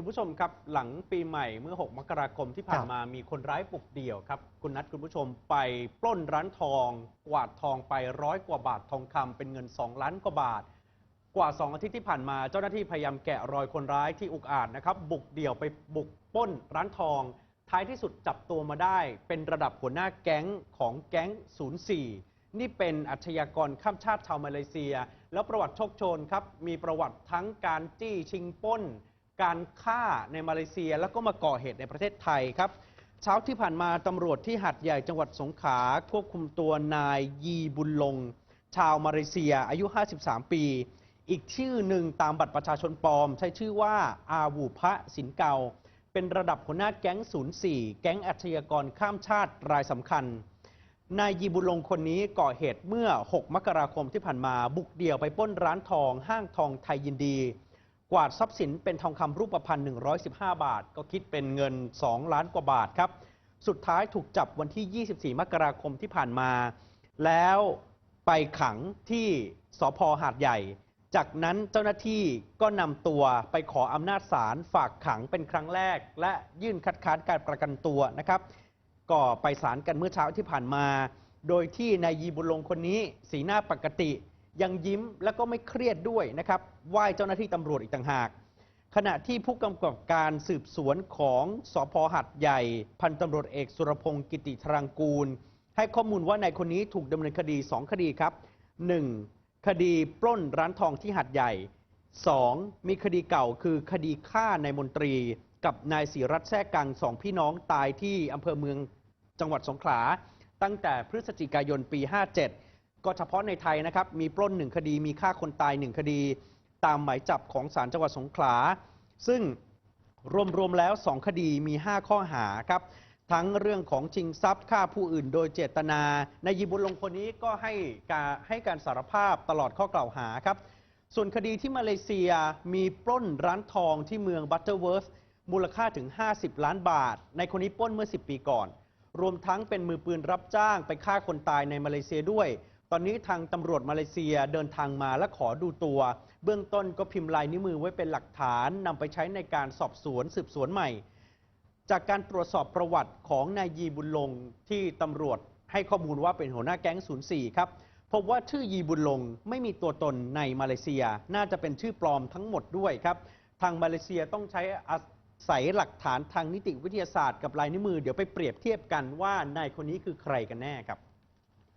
คุณผู้ชมครับหลังปีใหม่เมื่อ 6 มกราคมที่ผ่านมามีคนร้ายบุกเดี่ยวครับ คุณนัทคุณผู้ชมไปปล้นร้านทอง กวาดทองไปร้อยกว่าบาททองคำเป็นเงิน 2 ล้านกว่าบาท กว่า 2 อาทิตย์ที่ผ่านมาเจ้าหน้าที่พยายามแกะรอยคนร้ายที่อุกอาจนะครับ บุกเดี่ยวไปบุกปล้นร้านทอง ท้ายที่สุดจับตัวมาได้ เป็นระดับหัวหน้าแก๊งของแก๊ง 04 นี่เป็นอาชญากรข้ามชาติชาวมาเลเซีย แล้วประวัติโชคโชนครับมีประวัติทั้งการจี้ชิงปล้น การฆ่าในมาเลเซีย แล้วก็มาก่อเหตุในประเทศไทยครับ เช้าที่ผ่านมาตำรวจที่หัดใหญ่จังหวัดสงขลาควบคุมตัวนายยีบุญลง ชาวมาเลเซียอายุ 53 ปี อีกชื่อหนึ่งตามบัตรประชาชนปลอม ใช้ชื่อว่าอาวูพระสินเกาเป็นระดับหัวหน้าแก๊ง 04 แก๊งอาชญากรข้ามชาติรายสำคัญนายยีบุญลงคนนี้ก่อเหตุเมื่อ 6 มกราคมที่ผ่านมาบุกเดี่ยวไปปล้นร้านทองห้างทองไทยยินดี กวาดทรัพย์สินเป็นทองคำรูปพรรณ115 บาท ก็คิดเป็นเงิน 2 ล้านกว่าบาทครับ สุดท้ายถูกจับวันที่ 24 มกราคมที่ผ่านมา แล้วไปขังที่สพหาดใหญ่ จากนั้นเจ้าหน้าที่ก็นำตัวไปขออำนาจศาลฝากขังเป็นครั้งแรก และยื่นคัดค้านการประกันตัวนะครับก็ไปศาลกันเมื่อเช้าที่ผ่านมา โดยที่นายยีบุญลงคนนี้สีหน้าปกติ ยังยิ้มแล้วก็ไม่เครียดด้วยนะครับไหว้เจ้าหน้าที่ตำรวจอีกต่างหาก ขณะที่ผู้กำกับการสืบสวนของสพหัดใหญ่ พันตำรวจเอกสุรพงศ์กิติธรังกูล ให้ข้อมูลว่านายคนนี้ถูกดำเนินคดี 2 คดีครับ 1. คดีปล้นร้านทองที่หัดใหญ่ 2. มีคดีเก่าคือคดีฆ่านายมนตรี กับนายศิรัตน์แท้กังสองพี่น้องตายที่อำเภอเมืองจังหวัดสงขลาตั้งแต่พฤศจิกายนปี 57 ก็เฉพาะในไทยนะครับ มีปล้นหนึ่งคดี มีฆ่าคนตายหนึ่งคดี ตามหมายจับของศาลจังหวัดสงขลา ซึ่งรวมๆแล้ว 2 คดีมี 5 ข้อหาครับ ทั้งเรื่องของชิงทรัพย์ฆ่าผู้อื่นโดยเจตนา นายยีบุญลงคนนี้ก็ให้การให้การสารภาพตลอดข้อกล่าวหาครับ ส่วนคดีที่มาเลเซียมีปล้นร้านทองที่เมืองบัตเตอร์เวิร์ธมูลค่าถึง 50 ล้านบาท ในคนนี้ปล้นเมื่อ 10 ปีก่อน รวมทั้งเป็นมือปืนรับจ้างไปฆ่าคนตายในมาเลเซียด้วย ตอนนี้ทางตำรวจมาเลเซียเดินทางมาและขอดูตัว เบื้องต้นก็พิมพ์ลายนิ้วมือไว้เป็นหลักฐานนำไปใช้ในการสอบสวนสืบสวนใหม่ จากการตรวจสอบประวัติของนายยีบุญลงที่ตำรวจให้ข้อมูลว่าเป็นหัวหน้าแก๊ง 04 ครับ พบว่าชื่อยีบุญลงไม่มีตัวตนในมาเลเซีย น่าจะเป็นชื่อปลอมทั้งหมดด้วยครับ ทางมาเลเซียต้องใช้อาศัยหลักฐานทางนิติวิทยาศาสตร์กับลายนิ้วมือเดี๋ยวไปเปรียบเทียบกันว่านายคนนี้คือใครกันแน่ครับ